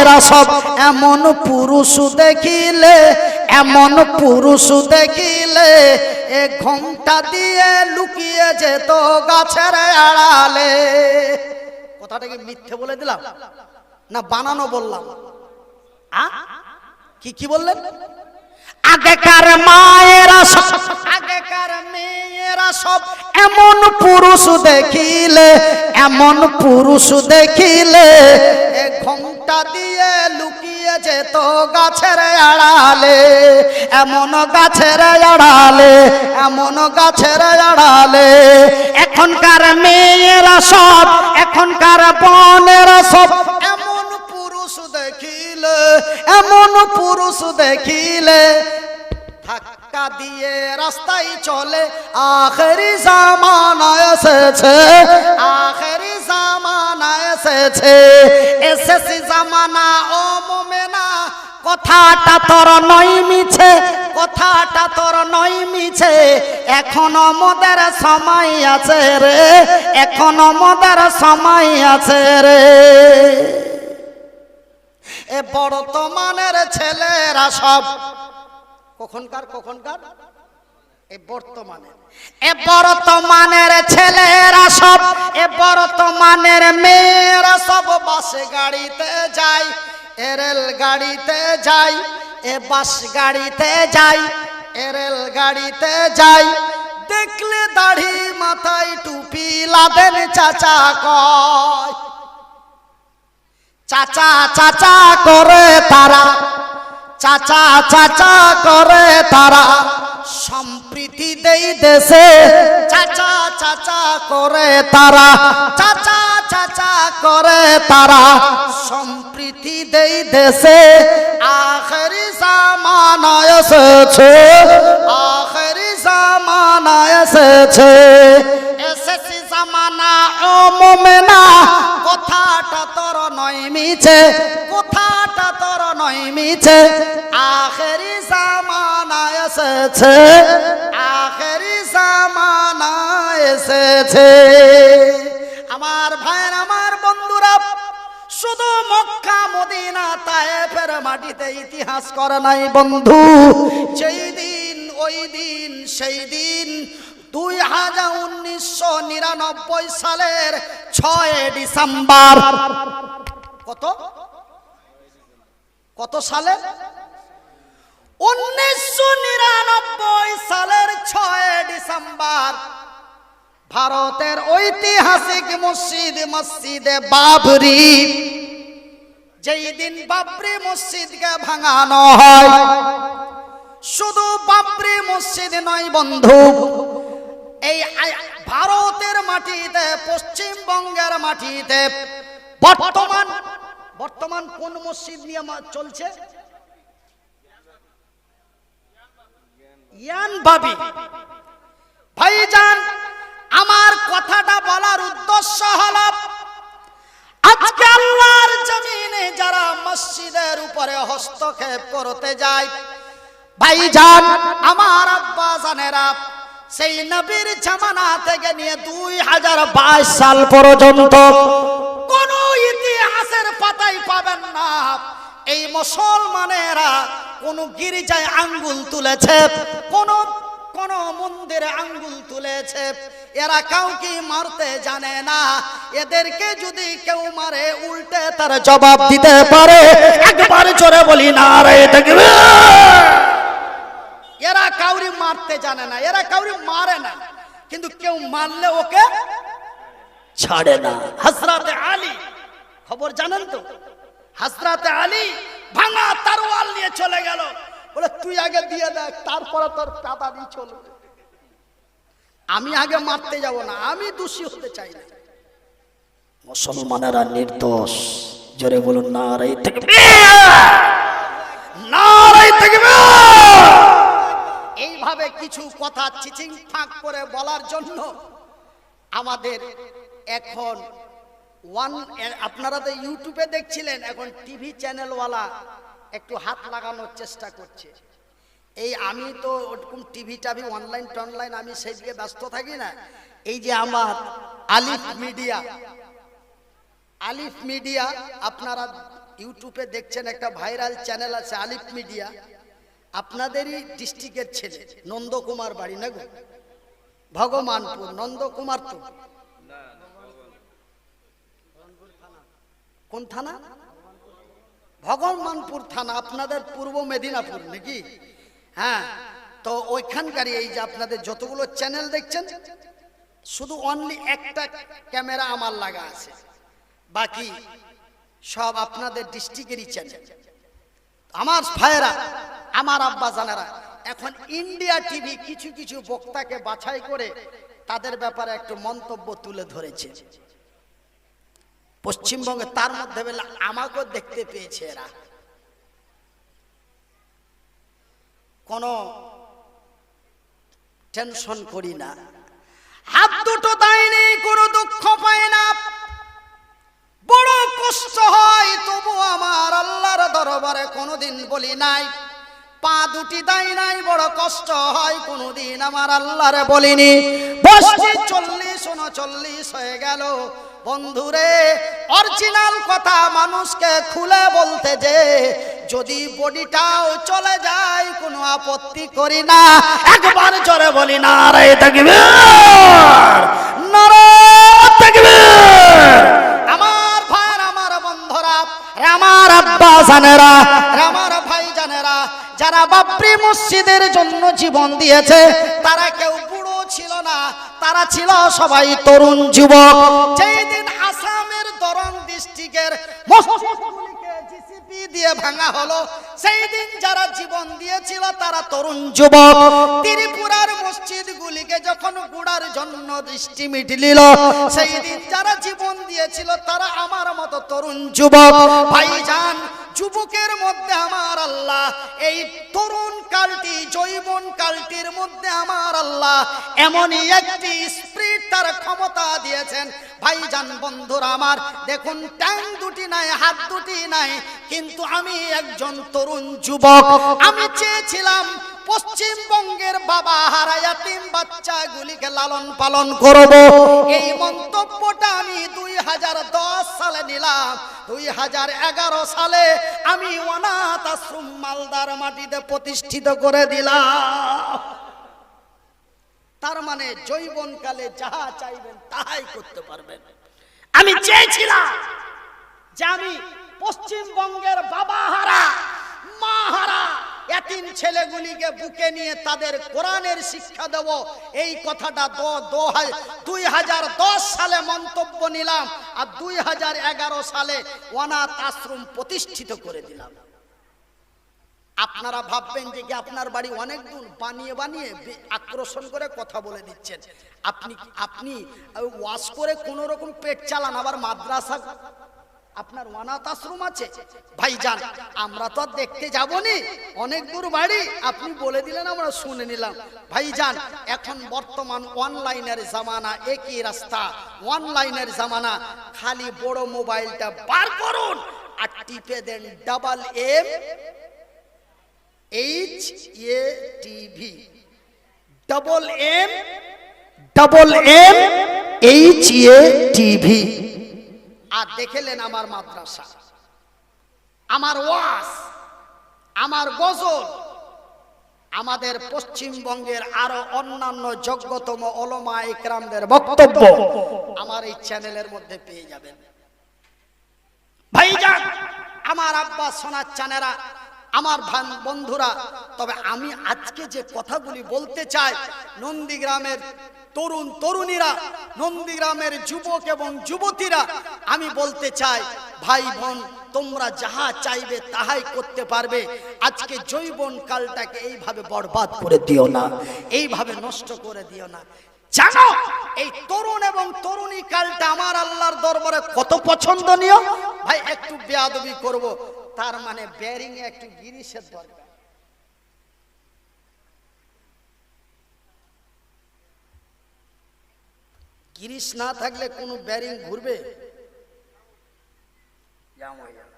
মায়েরা সব এমন পুরুষ দেখিলে, এমন পুরুষ দেখিলে, এ ঘোমটা দিয়ে লুকিয়ে যেত গাছের আড়ালে। কথাটা কি মিথ্যে বলে দিলাম? না বানানো বললাম? কি কি বললেন? আগেকার মায়েরা সব, আগেকার মেয়েরা সব এমন পুরুষ দেখিলে, এমন পুরুষ দেখিলে ঘোমটা দিয়ে লুকিয়ে যেত গাছের আড়ালে, এমন গাছের আড়ালে, এমন গাছের আড়ালে। এখনকার মেয়েরা সব, এখনকার বনেরা সব, এমন পুরুষ দেখিলে, এমন পুরুষ দেখিলে। ধাক্কা দিয়ে রাস্তায় চলে, আখেরি জামানা এসেছে, আখেরি জামানা এসেছে। এসেছি জামানা, ও মোমেনা। কথাটা তোর নয় মিছে, কথাটা তোর নয় মিছে। এখনও মোদের সময় আছে রে, এখনও মোদের সময় আছে রে। এ বর্তমানের ছেলেরা সব। কখনকার কখনকার এ বর্তমানের। এ বর্তমানের ছেলেরা সব, এ বর্তমানের মেয়েরা সব বাসে গাড়িতে যায়, এ রেল এ বাস গাড়িতে যায়, এ রেল গাড়িতে দেখলে দাড়ি মাথায় টুপি লাদেন চাচা কয়। চাচা চাচা করে তারা চাচা চাচা করে তারা সম্প্রীতি দেই দেশে। চাচা চাচা করে তারা, চাচা চাচা করে তারা সম্প্রীতি দেই দেশে। আখেরি জামানা এসেছে, আখেরি জামানা এসেছে। এসেছি জামানা ও মোমেনা, কথাটা তোর নয় মিছে তোর মিছে, আখেরি জামানা এসেছে, আখেরি জামানা এসেছে। আমার ভাইয়ের, আমার বন্ধুরা, শুধু মক্কা, মদিনা, তায়েফের মাটিতে ইতিহাস করে নাই বন্ধু। যেই দিন, ওই দিন, সেই দিন দুই হাজার উনিশশো নিরানব্বই সালের ছয় ডিসেম্বর। কত? কত সালে? উনিশশো নিরানব্বই সালের ছয় ডিসেম্বর, ভারতের ঐতিহাসিক মসজিদ, মসজিদে বাবরি। যেই দিন বাবরি মসজিদকে ভাঙানো হয়, শুধু বাবরি মসজিদ নয় বন্ধু, এই ভারতের মাটিতে, পশ্চিমবঙ্গের মাটিতে বর্তমান বর্তমান কোন মসজিদ নিয়ে চলছে? ভাইজান, আমার কথাটা বলার উদ্দেশ্য হলো, আজকে আল্লাহর জমিনে যারা মসজিদের উপরে হস্তক্ষেপ করতে যায়, ভাইজান, আমার আব্বা জানেরা, সেই নবীর জামানা থেকে নিয়ে দুই হাজার বাইশ সাল পর্যন্ত ইতিহাসের পাতাই পাবেন না। এই মুসলমানেরা কোন গির্জায় আঙ্গুল তুলেছে, কোন কোন মন্দিরে আঙ্গুল তুলেছে। এরা কাউকে মারতে জানে না। এদেরকে যদি কেউ মারে, উল্টে তার জবাব দিতে পারে। একবার জোরে বলি না রে দেখবে এরা কাউরি মারতে জানে না, এরা কাউরি মারে না। কিন্তু কেউ মারলে ওকে ছাড়ে না। হাসরাতে আলী খবর জানেন তো? হাসরাতে আলী ভাঙা তারওয়াল নিয়ে চলে গেল। বলে, তুই আগে দিয়ে দেখ তারপরে তোর পাতা দিয়ে চলবে। আমি আগে মারতে যাব না, আমি দোষী হতে চাই না। মুসলমানেরা নির্দোষ। জোরে বলুন না রাই থেকে নারাই থাকবে এইভাবে কিছু কথা চিচিং ফাঁক করে বলার জন্য আমাদের এখন ওয়ান আপনারা তো ইউটিউবে দেখছিলেন, এখন টিভি চ্যানেলওয়ালা একটু হাত লাগানোর চেষ্টা করছে। এই আমি তো ওরকম টিভি টাভি অনলাইন টনলাইন আমি সেই দিকে ব্যস্ত থাকি না। এই যে আমার আলিফ মিডিয়া আলিফ মিডিয়া আপনারা ইউটিউবে দেখছেন একটা ভাইরাল চ্যানেল আছে আলিফ মিডিয়া আপনাদেরই ডিস্ট্রিক্টের ছেলে, নন্দকুমার বাড়ি, না গো? ভগবানপুর নন্দকুমার তো কোন থানা? ভগবানপুর থানা, আপনাদের পূর্ব মেদিনীপুর নাকি? হ্যাঁ তো ওইখানকারই এই যে আপনাদের যতগুলো চ্যানেল দেখছেন, শুধু অনলি একটা ক্যামেরা আমার লাগা আছে। বাকি সব আপনাদের ডিস্ট্রিক্টেরই চ্যানেল আমার ভাইয়েরা, আমার আব্বা জানেরা, এখন ইন্ডিয়া টিভি কিছু কিছু বক্তাকে বাছাই করে তাদের ব্যাপারে একটু মন্তব্য তুলে ধরেছে। পশ্চিমবঙ্গে তার মধ্যে বেলা দেখতে পেয়েছে এরা। কোনো টেনশন করি না। হাত দুটো দেয়নি কোনো দুঃখ পায় না। বড় কষ্ট হয়, তবু আমার আল্লাহর দরবারে কোনোদিন বলি নাই। পা দুটি দেয় নাই, বড় কষ্ট হয়, কোনোদিন আমার আল্লাহরে বলিনি। বসছি চল্লিশ উনচল্লিশ হয়ে গেল। বন্ধুরে অরিজিনাল কথা মানুষকে খুলে বলতে যে, যদি বডিটাও চলে যায়, কোনো আপত্তি করি না। একবার জোরে বলি না রে তাকবীর। আমার আমার আমার আব্বা জানেরা আমার ভাই জানেরা, যারা বাবরি মসজিদের জন্য জীবন দিয়েছে, তারা কেউ বুড়ো ছিল না, তারা ছিল সবাই তরুণ যুবক। যেই সেই দিন যারা জীবন দিয়েছিল তারা তরুণ যুবক ত্রিপুরার মসজিদগুলিকে যখন গুড়ার জন্য দৃষ্টি সেই দিন যারা জীবন দিয়েছিল তারা আমার মতো তরুণ যুবক ভাইজান যুবকের মধ্যে আমার আল্লাহ, এই তরুণ কালটি জৈবন কালটির মধ্যে আমার আল্লাহ, এমনই একটি স্প্রিট তার ক্ষমতা দিয়েছেন। ভাইজান বন্ধুরা আমার, দেখুন, ট্যাং দুটি নাই, হাত দুটি নাই, কিন্তু আমি একজন তরুণ যুবক। আমি চেয়েছিলাম পশ্চিমবঙ্গের বাবা হারায়াতিম বাচ্চাগুলিকে লালন পালন করব। এই মন্তব্যটা সালে নিলাম। দুই হাজার এগারো সালে আমি অনাথ আশ্রম মালদার মাটিতে প্রতিষ্ঠিত করে দিলাম। তার মানে জৈবনকালে যাহা চাইবেন তাহাই করতে পারবেন। আমি চেয়েছিলাম যে আমি পশ্চিমবঙ্গের বাবা হারা, মা হারা এতিম ছেলেগুলিকে বুকে নিয়ে তাদের কোরআনের শিক্ষা দেব। এই কথাটা দুই হাজার দশ সালে মন্তব্য নিলাম আর দুই হাজার এগারো সালে অনাথ আশ্রম প্রতিষ্ঠিত করে দিলাম। আপনারা ভাববেন যে কি আপনার বাড়ি অনেক দূর? বানিয়ে বানিয়ে আকর্ষণ করে কথা বলে দিচ্ছেন। আপনি আপনি ওয়াশ করে কোন রকম পেট চালান, আবার মাদ্রাসা আপনার অনাথ আশ্রম আছে। ভাইজান, আমরা তো দেখতে যাবনি। অনেক দূর বাড়ি। আপনি বলে দিলেন, আমরা শুনে নিলাম। ভাইজান, এখন বর্তমান অনলাইনের জামানা একই রাস্তা। অনলাইনের জামানা, খালি বড় মোবাইলটা বার করুন আর টিপে দেন double M H A TV double M double M H A TV আর দেখেলেন আমার মাদ্রাসা। আমার ওয়াস আমার গজল, আমাদের পশ্চিমবঙ্গের আরও অন্যান্য যোগ্যতম অলমা ইকরামদের বক্তব্য আমার এই চ্যানেলের মধ্যে পেয়ে যাবেন। ভাইজান, আমার আব্বা সোনার চানেরা আমার বন্ধুরা, তবে আমি আজকে যে কথাগুলি বলতে চাই, নন্দীগ্রামের তরুণ তরুণীরা, নন্দীগ্রামের যুবক এবং যুবতীরা, আমি বলতে চাই, ভাই বোন, তোমরা যাহা চাইবে তাহাই করতে পারবে। আজকে জৈবন কালটাকে এইভাবে বরবাদ করে দিও না, এইভাবে নষ্ট করে দিও না। জানো, এই তরুণ এবং তরুণী কালটা আমার আল্লাহর দরবারে কত পছন্দনীয়। ভাই, একটু বেয়াদবি করব, তার মানে ব্যারিং একটু গিরিশের দরকার। গিরিশ না থাকলে কোনো ব্যারিং ঘুরবে জাম হয়ে যাবে।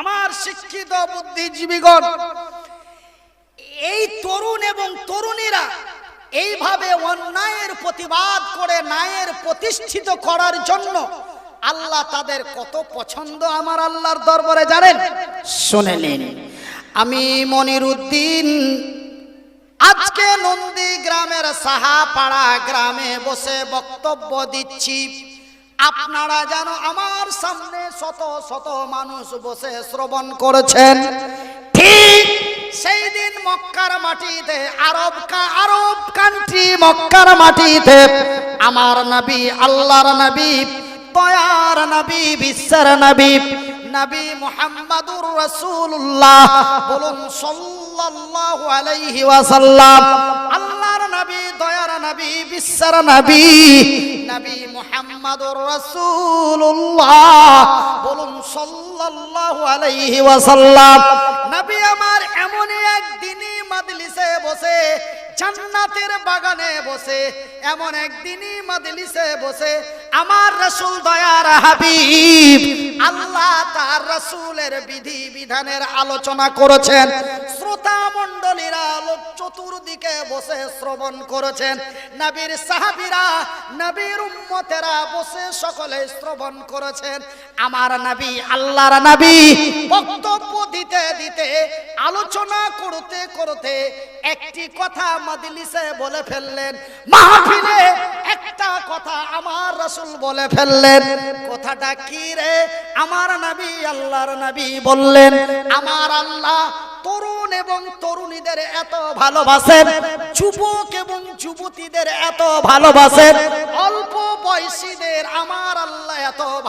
আমার শিক্ষিত বুদ্ধিজীবীগণ এই তরুণ এবং তরুণীরা এইভাবে অন্যায়ের প্রতিবাদ করে ন্যায়ের প্রতিষ্ঠিত করার জন্য আল্লাহ তাদের কত পছন্দ আমার আল্লাহর দরবারে জানেন? শুনে নিন। আমি মনির উদ্দিন আজকে নন্দী গ্রামের সাহাপাড়া গ্রামে বসে বক্তব্য দিচ্ছি। আপনারা যেন আমার সামনে শত শত মানুষ বসে শ্রবণ করেছেন। ঠিক সেই দিন মক্কার মাটিতে, আরব আরব কান্ট্রি মক্কার মাটিতে আমার নবী, আল্লাহর নবী, দয়ার নবী, বিশ্বের নবী নবী মুহাম্মাদুর রাসূলুল্লাহ বলুন সাল্লাল্লাহু আলাইহি ওয়াসাল্লাম, আল্লাহর নবী, দয়ার নবী, বিশ্বের নবী নবী মুহাম্মাদুর রাসূলুল্লাহ বলুন সাল্লাল্লাহু আলাইহি ওয়াসাল্লাম, নবী আমার এমন এক দিনই মাজলিসে বসে, জান্নাতের বাগানে বসে, এমন একদিনই মাদলিসে বসে, আমার রসুল দয়ার হাবিব, আল্লাহ তার রসুলের বিধি বিধানের আলোচনা করেছেন, শ্রোতা মণ্ডলীরা লোক চতুর্দিকে বসে শ্রবণ করেছেন, নাবির সাহাবীরা নবীর উম্মতেরা বসে সকলে শ্রবণ করেছেন। আমার নবী, আল্লাহর নবী বক্তব্য দিতে দিতে, আলোচনা করতে করতে একটি কথা মজলিসে বলে ফেললেন। মাহফিলে একটা কথা আমার রাসূল বলে ফেললেন। কথাটা কি রে? আমার নবী, আল্লাহর নবী বললেন, আমার আল্লাহ তরুণ এবং তরুণীদের এত ভালোবাসেন, যুবক এবং যুবতীদের এত ভালোবাসেন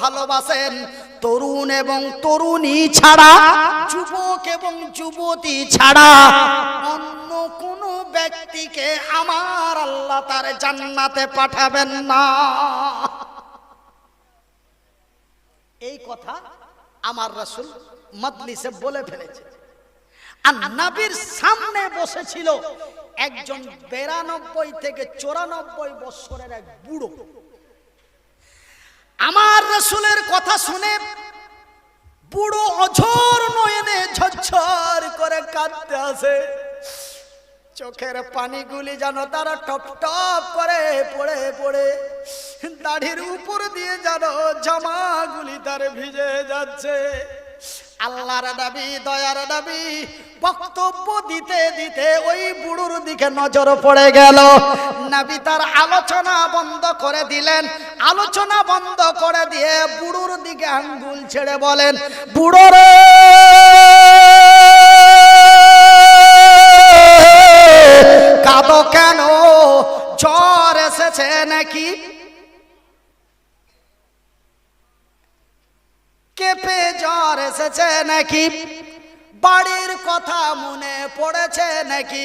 ভালোবাসেন। তরুণ এবং তরুণী ছাড়া, যুবক এবং যুবতী ছাড়া অন্য কোন ব্যক্তিকে আমার আল্লাহ তার জান্নাতে পাঠাবেন না। এই কথা আমার রাসূল মজলিসে বলে ফেলেছে। আর নবীর সামনে বসেছিল একজন বেরানব্বই থেকে চৌরানব্বই বছরের এক বুড়ো। আমার রসুলের কথা শুনে বুড়ো অঝোর নয়নে ঝরঝর করে কাঁদতে আসে। চোখের পানিগুলি যেন তারা টপ টপ করে পড়ে পড়ে, দাড়ির উপর দিয়ে যেন জামাগুলি তার ভিজে যাচ্ছে। আল্লাহর দাবি দয়ার দাবি বক্তব্য দিতে দিতে ওই বুড়োর দিকে নজর পড়ে গেল। নাবি তার আলোচনা বন্ধ করে দিলেন। আলোচনা বন্ধ করে দিয়ে বুড়ুর দিকে আঙ্গুল ছেড়ে বলেন, বুড়ো রে! কাঁদো কেন? জ্বর এসেছে নাকি? কেঁপে জ্বর এসেছে নাকি? বাড়ির কথা মনে পড়েছে নাকি?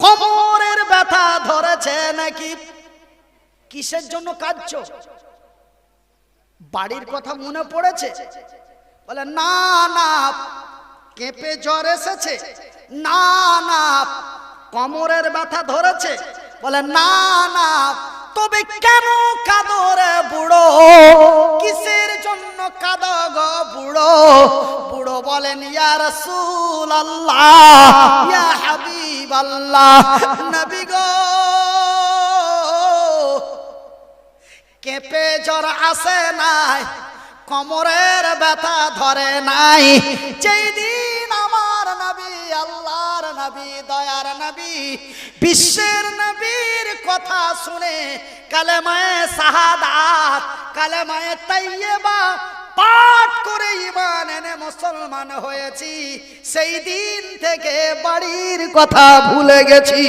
কোমরের ব্যথা ধরেছে নাকি? কিসের জন্য কাঁদছ? বাড়ির কথা মনে পড়েছে? বলে, না না, কেঁপে জ্বর এসেছে। না না, কোমরের ব্যথা ধরেছে। বলে, না না তবে কেন কাঁদো রে বুড়ো? কিসের জন্য কাঁদো বুড়ো? বুড়ো বলেন, ইয়া রাসূল আল্লাহ হাবিব আল্লাহ নবী গো, কেঁপে জ্বর আসে নাই, কোমরের ব্যথা ধরে নাই, যেই দিন নবী, দয়ার নবী, বিশ্বের নবীর কথা শুনে কালেমায়ে সাহাদাত কালেমায়ে তাইয়েবা পাঠ করে ইমান এনে মুসলমান হয়েছি। সেই দিন থেকে বাড়ির কথা ভুলে গেছি।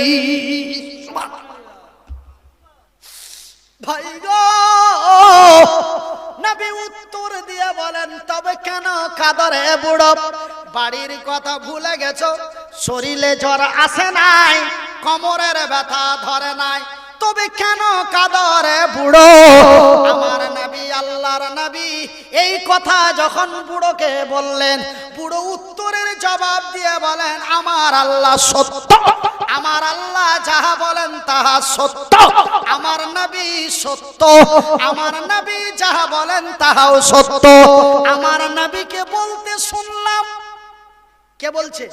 ভাই নবী উত্তর দিয়ে বলেন, তবে কেন কাদরে বুড়ো? বাড়ির কথা ভুলে গেছো? শরীরে জ্বর আসে নাই, কোমরের ব্যথা ধরে নাই। তবে কেন কাদরে বুড়ো? আমার নবী, আল্লাহর নবী, এই কথা যখন বুড়োকে বললেন, বুড়ো উত্তরের জবাব দিয়ে বলেন, আমার আল্লাহ সত্য। আমার আল্লাহ যাহা বলেন তাহা সত্য। আমার নবী সত্য। আমার নবী যাহা বলেন তাহাও সত্য। আমার নবীকে বলতে শুনলাম। কে বলছে?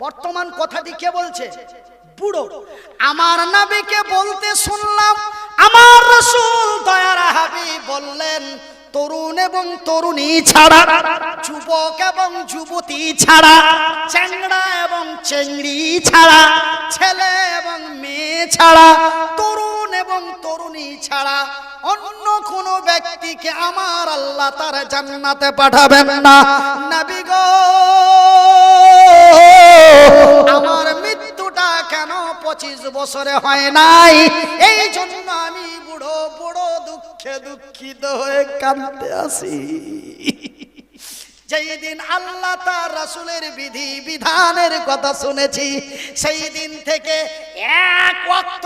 বর্তমান কথাটি কে বলছে? বুড়ো। আমার নাবিকে বলতে শুনলাম, আমার রসুল দয়ার হাবি বললেন, তরুণ এবং তরুণী ছাড়া, যুবক এবং যুবতী ছাড়া, চ্যাংড়া এবং চেংড়ি ছাড়া, ছেলে এবং মেয়ে ছাড়া, তরুণ এবং তরুণী ছাড়া, অন্য কোন ব্যক্তিকে আমার আল্লাহ তার জান্নাতে পাঠাবেন না। নবী গো! আমার মৃত্যুটা কেন পঁচিশ বছরে হয় নাই? এই জন্য আমি বুড়ো বুড়ো, দুঃখে দুঃখিত হয়ে কাঁদতে আসি। যেই দিন আল্লাহ তার রাসুলের বিধি, বিধানের কথা শুনেছি, সেই দিন থেকে এক ওয়াক্ত